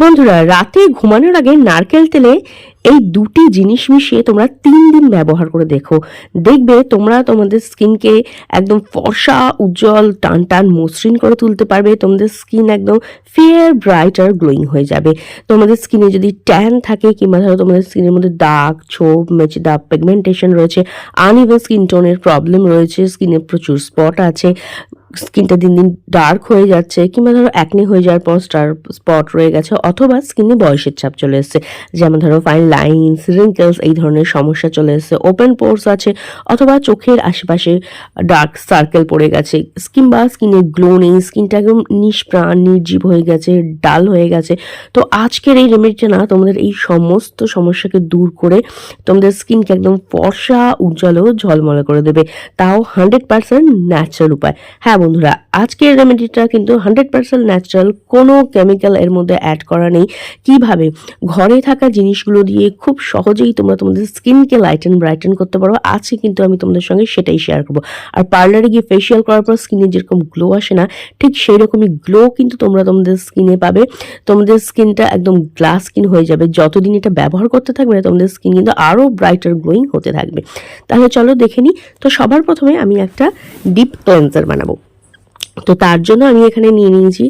বন্ধুরা, রাতে ঘুমানোর আগে নারকেল তেলে এই দুটি জিনিস মিশিয়ে তোমরা তিন দিন ব্যবহার করে দেখো। দেখবে তোমরা তোমাদের স্কিনকে একদম ফর্সা, উজ্জ্বল টান টান মসৃণ করে তুলতে পারবে। তোমাদের স্কিন একদম ফেয়ার ব্রাইট আর গ্লোয়িং হয়ে যাবে। তোমাদের স্কিনে যদি ট্যান থাকে কিংবা ধরো তোমাদের স্কিনের মধ্যে দাগ, ছোপ, মেচে দাগ পিগমেন্টেশন রয়েছে আনইভেন স্কিন টোনের প্রবলেম রয়েছে, স্কিনে প্রচুর স্পট আছে। স্কিনটা দিন দিন ডার্ক হয়ে যাচ্ছে কিংবা ধরো অ্যাকনি হয়ে যাওয়ার পর স্টার স্পট রয়ে গেছে অথবা স্কিনে বয়সের ছাপ চলে এসেছে। যেমন ধরো ফাইন লাইন্স রিঙ্কেলস এই ধরনের সমস্যা চলে এসেছে। ওপেন পোর্স আছে অথবা চোখের আশেপাশে ডার্ক সার্কেল পড়ে গেছে কিংবা স্কিনে গ্লো নেই স্কিনটা একদম নিষ্প্রাণ, নির্জীব হয়ে গেছে ডাল হয়ে গেছে। তো আজকের এই রেমেডিটা না তোমাদের এই সমস্ত সমস্যাকে দূর করে তোমাদের স্কিনকে একদম ফর্সা, উজ্জ্বল ও ঝলমলে করে দেবে। তাও হান্ড্রেড পার্সেন্ট ন্যাচারাল উপায়। হ্যাঁ বন্ধুরা, আজকের রেমেডিটা কিন্তু হান্ড্রেড পার্সেন্ট ন্যাচারাল কোনো কেমিক্যাল এর মধ্যে অ্যাড করা নেই। কীভাবে? ঘরে থাকা জিনিসগুলো দিয়ে খুব সহজেই তোমরা তোমাদের স্কিনকে লাইটেন ব্রাইটেন করতে পারো। আজকে কিন্তু আমি তোমাদের সঙ্গে সেটাই শেয়ার করব। আর পার্লারে গিয়ে ফেসিয়াল করার পর স্কিনে যেরকম গ্লো আসে না, ঠিক সেই রকমই গ্লো কিন্তু তোমরা তোমাদের স্কিনে পাবে। তোমাদের স্কিনটা একদম গ্লাস স্কিন হয়ে যাবে। যতদিন এটা ব্যবহার করতে থাকবে না, তোমাদের স্কিন কিন্তু আরও ব্রাইটার গ্লোয়িং হতে থাকবে। তাহলে চলো দেখে নিই। তো সবার প্রথমে আমি একটা ডিপ ক্লেন্সার বানাবো। তো তার জন্য আমি এখানে নিয়ে নিয়েছি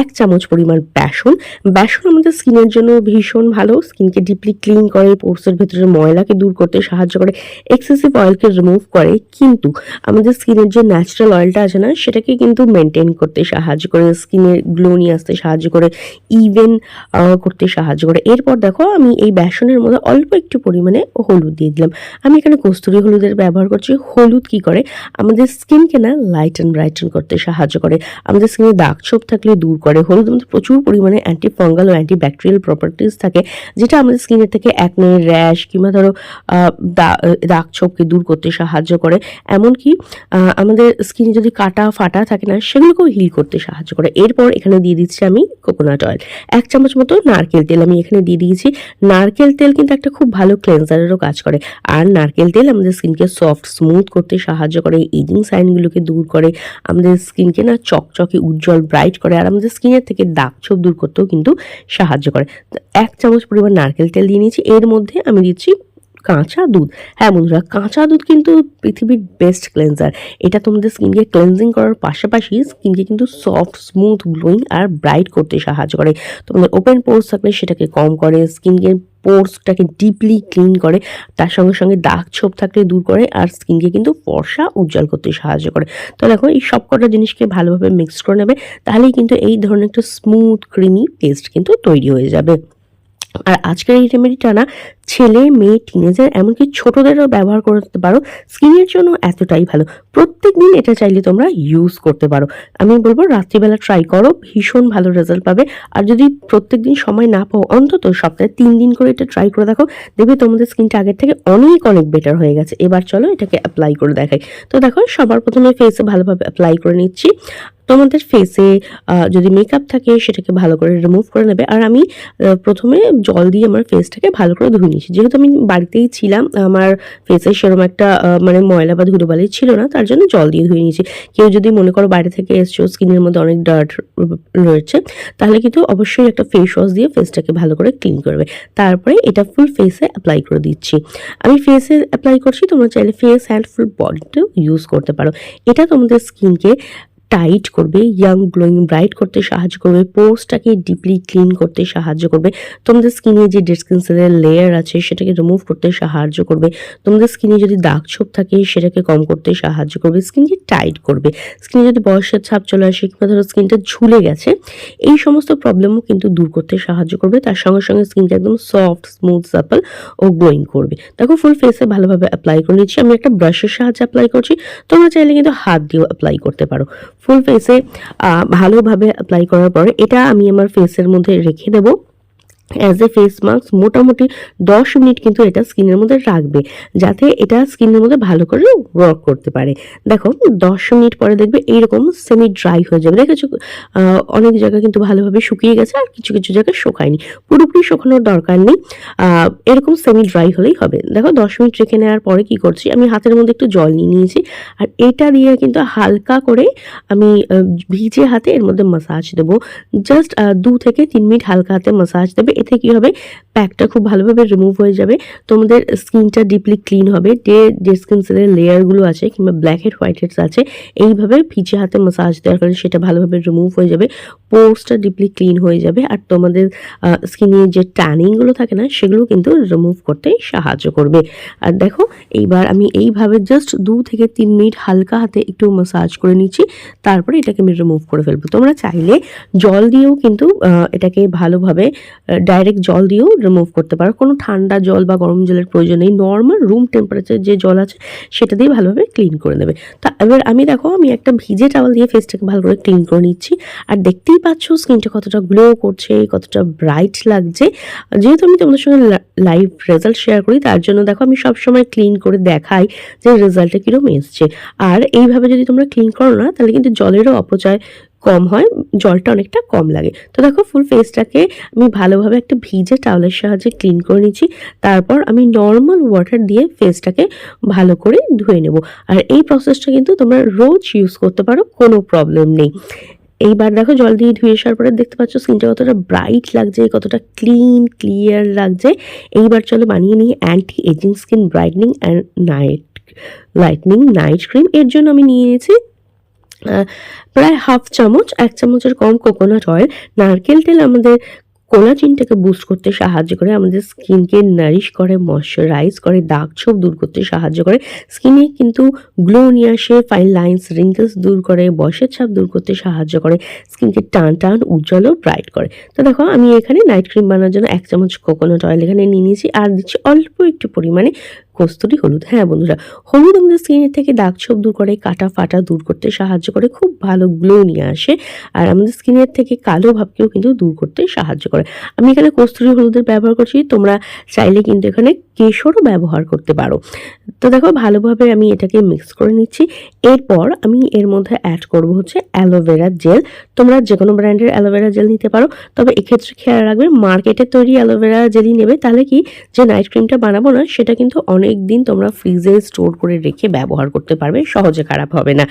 এক চামচ পরিমাণ বেসন। বেসন আমাদের স্কিনের জন্য ভীষণ ভালো। স্কিনকে ডিপলি ক্লিন করে, পোর্সের ভেতরে ময়লাকে দূর করতে সাহায্য করে এক্সেসিভ অয়েলকে রিমুভ করে। কিন্তু আমাদের স্কিনের যে ন্যাচারাল অয়েলটা আছে না, সেটাকে কিন্তু মেনটেন করতে সাহায্য করে। স্কিনের গ্লো নিয়ে আসতে সাহায্য করে ইভেন করতে সাহায্য করে। এরপর দেখো, আমি এই বেসনের মধ্যে অল্প একটু পরিমাণে হলুদ দিয়ে দিলাম। আমি এখানে কস্তুরি হলুদের ব্যবহার করছি। হলুদ কি করে? আমাদের স্কিনকে না লাইট অ্যান্ড ব্রাইটেন করতে সাহায্য করে। আমাদের স্কিনে দাগ ছোপ থাকলে দূর করে। হলুদ মধ্যে প্রচুর পরিমাণে অ্যান্টি ফাঙ্গাল ও অ্যান্টি ব্যাকটেরিয়াল প্রপার্টিস থাকে, যেটা আমাদের স্কিনের থেকে একনে র্যাশ কিংবা ধরো দাগ ছোপকে দূর করতে সাহায্য করে। এমনকি আমাদের স্কিনে যদি কাটা ফাটা থাকে না, সেগুলোকেও হিল করতে সাহায্য করে। এরপর এখানে দিয়ে দিচ্ছি আমি কোকোনাট অয়েল এক চামচ মতো নারকেল তেল আমি এখানে দিয়ে দিয়েছি। নারকেল তেল কিন্তু একটা খুব ভালো ক্লেন্সারেরও কাজ করে। আর নারকেল তেল আমাদের স্কিনকে সফট স্মুথ করতে সাহায্য করে। এজিং সাইনগুলোকে দূর করে। আমাদের স্কিনকে না চকচকে, উজ্জ্বল ব্রাইট করে আর আমাদের স্কিনের থেকে দাগ ছোপ দূর করতেও কিন্তু সাহায্য করে। এক চামচ পরিমাণ নারকেল তেল দিয়ে নিয়েছি। এর মধ্যে আমি দিচ্ছি কাঁচা দুধ। হ্যাঁ বন্ধুরা, কাঁচা দুধ কিন্তু পৃথিবীর বেস্ট ক্লেন্সার এটা তোমাদের স্কিনকে ক্লেন্সিং করার পাশাপাশি স্কিনকে কিন্তু সফট স্মুথ গ্লোয়িং আর ব্রাইট করতে সাহায্য করে। তোমাদের ওপেন পোর্স থাকলে সেটাকে কম করে, স্কিনকে পোর্সটাকে ডিপলি ক্লিন করে, তার সঙ্গে সঙ্গে দাগ ছোপ থাকলে দূর করে আর স্কিনকে কিন্তু ফর্সা উজ্জ্বল করতে সাহায্য করে। তো দেখো, এই সব কটা জিনিসকে ভালোভাবে মিক্স করে নেবে, তাহলেই কিন্তু এই ধরনের একটা স্মুথ ক্রিমি পেস্ট কিন্তু তৈরি হয়ে যাবে। আর আজকের এই রেমেডিটা না ছেলে, মেয়ে টিনেজার এমনকি ছোটদেরও ব্যবহার করতে পারো। স্কিনের জন্য এতটাই ভালো। প্রত্যেক দিন এটা চাইলে তোমরা ইউজ করতে পারো। আমি বলব, রাত্রিবেলা ট্রাই করো, ভীষণ ভালো রেজাল্ট পাবে। আর যদি প্রত্যেক দিন সময় না পাও, অন্তত সপ্তাহে তিন দিন করে এটা ট্রাই করে দেখো। দেখবে তোমাদের স্কিনটা আগের থেকে অনেক অনেক বেটার হয়ে গেছে। এবার চলো এটাকে অ্যাপ্লাই করে দেখাই। তো দেখো, সবার প্রথমে ফেসে ভালোভাবে অ্যাপ্লাই করে নিচ্ছি। তোমাদের ফেসে যদি মেকআপ থাকে, সেটাকে ভালো করে রিমুভ করে নেবে। আর আমি প্রথমে জল দিয়ে আমার ফেসটাকে ভালো করে ধুয়ে নিয়েছি যেহেতু আমি বাড়িতেই ছিলাম, আমার ফেসে সেরকম একটা মানে ময়লা বা ধুলোবালি ছিল না, তার জন্য জল দিয়ে ধুয়ে নিয়েছি। কেউ যদি মনে করো বাইরে থেকে এসছো, স্কিনের মধ্যে অনেক ডার্ট রয়েছে, তাহলে কিন্তু অবশ্যই একটা ফেস ওয়াশ দিয়ে ফেসটাকে ভালো করে ক্লিন করবে। তারপরে এটা ফুল ফেসে অ্যাপ্লাই করে দিচ্ছি। আমি ফেসে অ্যাপ্লাই করছি, তোমরা চাইলে ফেস অ্যান্ড ফুল বডিতেও ইউজ করতে পারো। এটা তোমাদের স্কিনকে টাইট করবে ইয়াং গ্লোয়িং ব্রাইট করতে সাহায্য করবে পোর্সটাকে ডিপলি ক্লিন করতে সাহায্য করবে, তোমাদের স্কিনে যে ডেড স্কিন সেলের লেয়ার আছে সেটাকে রিমুভ করতে সাহায্য করবে, তোমাদের স্কিনে যদি দাগ ছোপ থাকে সেটাকে কম করতে সাহায্য করবে স্কিনকে টাইট করবে স্কিনে যদি বয়সের ছাপ চলে আসে কিংবা ধরো স্কিনটা ঝুলে গেছে, এই সমস্ত প্রবলেমও কিন্তু দূর করতে সাহায্য করবে, তার সঙ্গে সঙ্গে স্কিনটা একদম সফট স্মুথ সাপল ও গ্লোয়িং করবে। দেখো ফুল ফেসে ভালোভাবে অ্যাপ্লাই করে নিচ্ছি, আমি একটা ব্রাশের সাহায্যে অ্যাপ্লাই করছি, তোমরা চাইলে কিন্তু হাত দিয়েও অ্যাপ্লাই করতে পারো। ফুল ফেসে ভালোভাবে অ্যাপ্লাই করার পর এটা আমি আমার ফেসের মধ্যে রেখে দেবো। অ্যাজ এ ফেস মাস্ক মোটামুটি দশ মিনিট কিন্তু এটা স্কিনের মধ্যে রাখবে, যাতে এটা স্কিনের মধ্যে ভালো করে ওয়ার্ক করতে পারে। দেখো, দশ মিনিট পরে দেখবে এইরকম সেমি ড্রাই হয়ে যাবে। দেখেছ? অনেক জায়গা কিন্তু ভালোভাবে শুকিয়ে গেছে আর কিছু কিছু জায়গায় শুকায়নি। পুরোপুরি শুকানোর দরকার নেই। এরকম সেমি ড্রাই হলেই হবে। দেখো, দশ মিনিট রেখে নেওয়ার পরে কি করছি? আমি হাতের মধ্যে একটু জল নিয়ে নিয়েছি আর এটা দিয়ে কিন্তু হালকা করে আমি ভিজে হাতে এর মধ্যে মাসাজ দেবো। জাস্ট দু থেকে তিন মিনিট হালকা হাতে মাসাজ দেবে। এতে কি হবে? প্যাকটা খুব ভালোভাবে রিমুভ হয়ে যাবে। তোমাদের স্কিনটা ডিপলি ক্লিন হবে। যে যে স্কিন সেলের লেয়ারগুলো আছে কিংবা ব্ল্যাক হেড হোয়াইট হেডস আছে, এইভাবে ভিজে হাতে মাসাজ দেওয়ার ফলে সেটা ভালোভাবে রিমুভ হয়ে যাবে। পোর্সটা ডিপলি ক্লিন হয়ে যাবে। আর তোমাদের স্কিনে যে ট্যানিংগুলো থাকে না, সেগুলো কিন্তু রিমুভ করতে সাহায্য করবে। আর দেখো, এইবার আমি এইভাবে জাস্ট দু থেকে তিন মিনিট হালকা হাতে একটু মাসাজ করে নিচ্ছি। তারপরে এটাকে আমি রিমুভ করে ফেলব। তোমরা চাইলে জল দিয়েও কিন্তু এটাকে ভালোভাবে ডাইরেক্ট জল দিয়েও রিমুভ করতে পারো। কোনো ঠান্ডা জল বা গরম জলের প্রয়োজন নেই। নর্মাল রুম টেম্পারেচার যে জল আছে, সেটা দিয়ে ভালোভাবে ক্লিন করে নেবে। তা এবার আমি দেখো, আমি একটা ভিজে টাওয়াল দিয়ে ফেসটাকে ভালো করে ক্লিন করে নিচ্ছি। আর দেখতেই পাচ্ছ স্কিনটা কতটা গ্লো করছে, কতটা ব্রাইট লাগছে। যেহেতু আমি তোমাদের সঙ্গে লাইভ রেজাল্ট শেয়ার করি, তার জন্য দেখো আমি সবসময় ক্লিন করে দেখাই যে রেজাল্টটা কীরকম এসছে। আর এইভাবে যদি তোমরা ক্লিন করো না, তাহলে কিন্তু জলেরও অপচয় কম হয়, জলটা অনেকটা কম লাগে। তো দেখো ফুল ফেসটাকে আমি ভালোভাবে একটা ভিজে টাওয়ালের সাহায্যে ক্লিন করে নিচ্ছি। তারপর আমি নর্মাল ওয়াটার দিয়ে ফেসটাকে ভালো করে ধুয়ে নেব। আর এই প্রসেসটা কিন্তু তোমরা রোজ ইউজ করতে পারো, কোনো প্রবলেম নেই। এইবার দেখো, জল দিয়ে ধুয়ে আসার পরে দেখতে পাচ্ছ স্কিনটা কতটা ব্রাইট লাগছে, কতটা ক্লিন ক্লিয়ার লাগছে। এইবার চলো বানিয়ে নিই anti aging skin brightening and night lightening night cream এর জন্য আমি নিয়ে নিয়েছি প্রায় হাফ চামচ, এক চামচের কম কোকোনাট অয়েল নারকেল তেল আমাদের কোলাজিনটাকে বুস্ট করতে সাহায্য করে, আমাদের স্কিনকে নারিশ করে ময়শ্চারাইজ করে, দাগ ছোপ দূর করতে সাহায্য করে। স্কিনে কিন্তু গ্লো নিয়ে আসে ফাইন লাইন্স রিঙ্কেলস দূর করে বয়সের ছাপ দূর করতে সাহায্য করে স্কিনকে টান টান, উজ্জ্বল ব্রাইট করে। তো দেখো, আমি এখানে নাইট ক্রিম বানানোর জন্য এক চামচ কোকোনাট অয়েল এখানে নিয়ে নিয়েছি, আর দিচ্ছি অল্প একটু পরিমাণে কস্তুরি হলুদ। হ্যাঁ বন্ধুরা, হলুদ আমাদের স্কিনের থেকে দাগ ছোপ দূর করে, কাটা ফাটা দূর করতে সাহায্য করে, খুব ভালো গ্লো নিয়ে আসে। আর আমাদের স্কিনের থেকে কালো ভাবকেও কিন্তু দূর করতে সাহায্য করে। আমি এখানে কস্তুরি হলুদের ব্যবহার করছি, তোমরা চাইলে কিন্তু এখানে কেশরও ব্যবহার করতে পারো। তো দেখো, ভালোভাবে আমি এটাকে মিক্স করে নিচ্ছি। এরপর আমি এর মধ্যে অ্যাড করব হচ্ছে অ্যালোভেরা জেল তোমরা যে কোনো ব্র্যান্ডের অ্যালোভেরা জেল নিতে পারো, তবে এক্ষেত্রে খেয়াল রাখবে মার্কেটের তৈরি অ্যালোভেরা জেলই নেবে, তাহলে কি যে নাইট ক্রিমটা বানাবো না, সেটা কিন্তু অনেক দিন তোমরা ফ্রিজে স্টোর করে রেখে ব্যবহার করতে পারবে, সহজে খারাপ হবে না।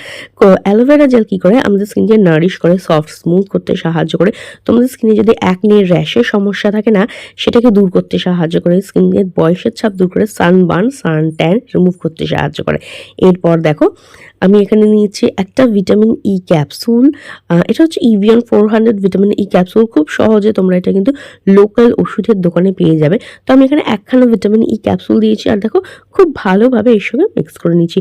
অ্যালোভেরা জেল কি করে? আমাদের স্কিনকে নারিশ করে সফট স্মুথ করতে সাহায্য করে। তোমাদের স্কিনে যদি একনি র্যাশের সমস্যা থাকে না, সেটাকে দূর করতে সাহায্য করে স্কিনের বয়সের ছাপ দূর করে সানবার্ন সান ট্যান রিমুভ করতে সাহায্য করে। এরপর দেখো, আমি এখানে নিয়েছি একটা ভিটামিন ই ক্যাপসুল এটা হচ্ছে Evion four vitamin E capsule খুব সহজে তোমরা এটা কিন্তু লোকাল ওষুধের দোকানে পেয়ে যাবে। তো আমি এখানে একখানা ভিটামিন ই ক্যাপসুল দিয়েছি আর দেখো, খুব ভালোভাবে এর সঙ্গে মিক্স করে নিয়েছি।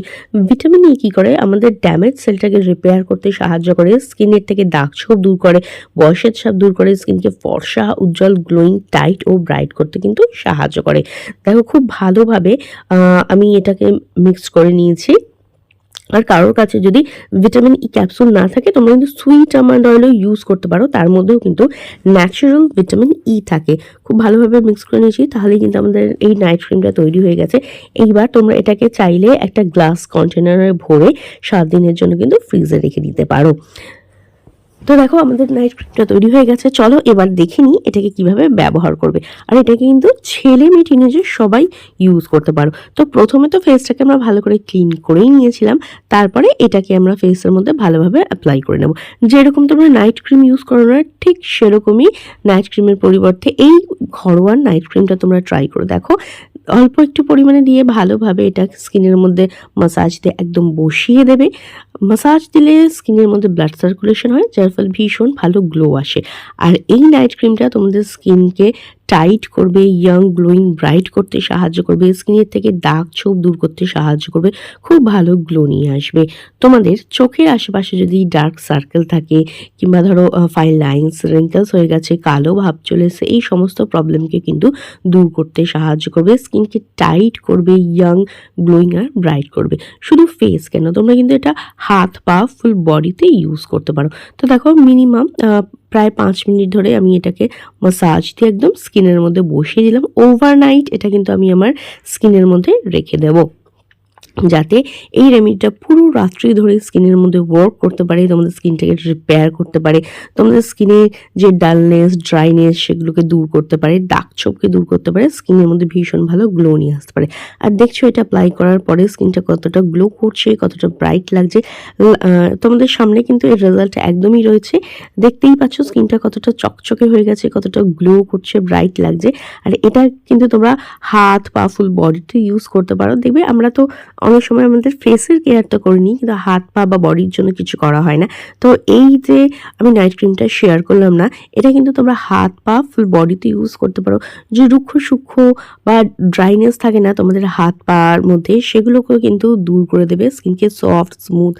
ভিটামিন ই কী করে? আমাদের ড্যামেজ সেলটাকে রিপেয়ার করতে সাহায্য করে স্কিনের থেকে দাগ ছোপ দূর করে, বয়সের ছাপ দূর করে স্কিনকে ফর্সা, উজ্জ্বল গ্লোয়িং টাইট ও ব্রাইট করতে কিন্তু সাহায্য করে। দেখো খুব ভালোভাবে আমি এটাকে মিক্স করে নিয়েছি। আর কারোর কাছে যদি ভিটামিন ই ক্যাপসুল না থাকে, তোমরা কিন্তু সুইট আমন্ড অয়েলও ইউজ করতে পারো। তার মধ্যেও কিন্তু ন্যাচারাল ভিটামিন ই থাকে। খুব ভালোভাবে মিক্স করে নিয়েছি তাহলে কিন্তু আমাদের এই নাইট ক্রিমটা তৈরি হয়ে গেছে। এইবার তোমরা এটাকে চাইলে একটা গ্লাস কন্টেনারে ভরে সাত দিনের জন্য কিন্তু ফ্রিজে রেখে দিতে পারো। তো দেখো, আমাদের নাইট ক্রিমটা তৈরি হয়ে গেছে। চলো এবার দেখে নিই এটাকে কীভাবে ব্যবহার করবে। আর এটাকে কিন্তু ছেলে মেয়ে টিনেজার সবাই ইউজ করতে পারো। তো প্রথমে তো ফেসটাকে আমরা ভালো করে ক্লিন করেই নিয়েছিলাম। তারপরে এটাকে আমরা ফেসের মধ্যে ভালোভাবে অ্যাপ্লাই করে নেব। যেরকম তোমরা নাইট ক্রিম ইউজ করো না, ঠিক সেরকমই নাইট ক্রিমের পরিবর্তে এই ঘরোয়া নাইট ক্রিমটা তোমরা ট্রাই করে। দেখো অল্প একটু পরিমাণে দিয়ে ভালোভাবে এটা স্কিনের মধ্যে মাসাজ দিয়ে একদম বসিয়ে দেবে। মাসাজ দিলে স্কিনের মধ্যে ব্লাড সার্কুলেশন হয়, যার ফলে ভীষণ ভালো গ্লো আসে। আর এই নাইট ক্রিমটা তোমাদের স্কিনকে টাইট করবে ইয়াং গ্লোয়িং ব্রাইট করতে সাহায্য করবে, স্কিনের থেকে দাগ ছোপ দূর করতে সাহায্য করবে, খুব ভালো গ্লো নিয়ে আসবে। তোমাদের চোখের আশেপাশে যদি ডার্ক সার্কেল থাকে কিংবা ধরো ফাইন লাইন্স রিঙ্কেলস হয়ে গেছে, কালো ভাব চলে এসে এই সমস্ত প্রবলেমকে কিন্তু দূর করতে সাহায্য করবে, স্কিনকে টাইট করবে ইয়াং গ্লোয়িং আর ব্রাইট করবে। শুধু ফেস কেন, তোমরা কিন্তু এটা হাত, পা ফুল বডিতে ইউজ করতে পারো। তো দেখো মিনিমাম প্রায় পাঁচ মিনিট ধরে আমি এটাকে মাসাজ দিয়ে একদম স্কিনের মধ্যে বসিয়ে দিলাম। ওভারনাইট এটা কিন্তু আমি আমার স্কিনের মধ্যে রেখে দেবো। যাতে এই রেমেডিটা পুরো রাত্রি ধরে স্কিনের মধ্যে ওয়ার্ক করতে পারে, তোমাদের স্কিনটাকে রিপেয়ার করতে পারে, তোমাদের স্কিনে যে ডালনেস ড্রাইনেস সেগুলোকে দূর করতে পারে দাগ ছোপকে দূর করতে পারে, স্কিনের মধ্যে ভীষণ ভালো গ্লো নিয়ে আসতে পারে। আর দেখছ এটা অ্যাপ্লাই করার পরে স্কিনটা কতটা গ্লো করছে, কতটা ব্রাইট লাগছে। তোমাদের সামনে কিন্তু এর রেজাল্ট একদমই রয়েছে। দেখতেই পাচ্ছ স্কিনটা কতটা চকচকে হয়ে গেছে, কতটা গ্লো করছে ব্রাইট লাগছে। আর এটা কিন্তু তোমরা হাত, পা ফুল বডিতে ইউজ করতে পারো। দেখবে আমরা তো অনেক সময় আমাদের ফেসের কেয়ারটা করে নিই, কিন্তু হাত পা বা বডির জন্য কিছু করা হয় না। তো এই যে আমি নাইট ক্রিমটা শেয়ার করলাম না, এটা কিন্তু তোমরা হাত পা ফুল বডিতে ইউজ করতে পারো। যে রুক্ষ সূক্ষ্ম বা ড্রাইনেস থাকে না, তোমাদের হাত পার মধ্যে, সেগুলোকেও কিন্তু দূর করে দেবে। স্কিনকে সফট স্মুথ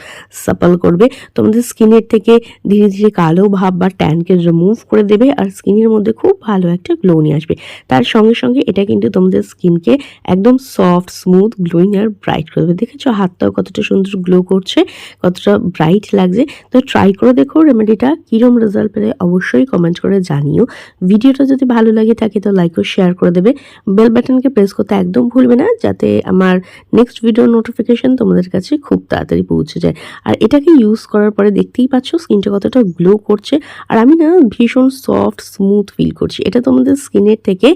সাপল করবে। তোমাদের স্কিনের থেকে ধীরে ধীরে কালো ভাব বা ট্যানকে রিমুভ করে দেবে আর স্কিনের মধ্যে খুব ভালো একটা গ্লো নিয়ে আসবে। তার সঙ্গে সঙ্গে এটা কিন্তু তোমাদের স্কিনকে একদম সফট স্মুথ গ্লোয়িং আর ব্রাইট করবে। দেখেছ হাতটাও কতটা সুন্দর গ্লো করছে, কতটা ব্রাইট লাগছে। তো ট্রাই করে দেখো রেমেডিটা কীরকম রেজাল্ট পেলে অবশ্যই কমেন্ট করে জানিও। ভিডিওটা যদি ভালো লাগে থাকে তো লাইক ও শেয়ার করে দেবে। বেল বাটনকে প্রেস করতে একদম ভুলবে না, যাতে আমার নেক্সট ভিডিও নোটিফিকেশন তোমাদের কাছে খুব তাড়াতাড়ি পৌঁছে যায়। আর এটাকে ইউজ করার পরে দেখতেই পাচ্ছ স্কিনটা কতটা গ্লো করছে। আর আমি না ভীষণ সফট স্মুথ ফিল করছি। এটা তোমাদের স্কিনের থেকে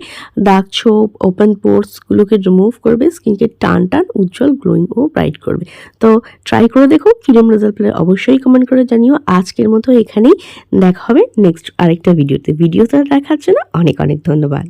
দাগ ছোপ ওপেন পোর্সগুলোকে রিমুভ করবে। স্কিনকে টান টান উজ্জ্বল গ্লোয়িং ও ব্রাইট করবে। তো ট্রাই করে দেখো কিরম রেজাল্ট পেলে অবশ্যই কমেন্ট করে জানিও। আজকের মতো এখানেই দেখা হবে নেক্সট আরেকটা ভিডিওতে ভিডিওটা দেখার জন্য অনেক অনেক ধন্যবাদ।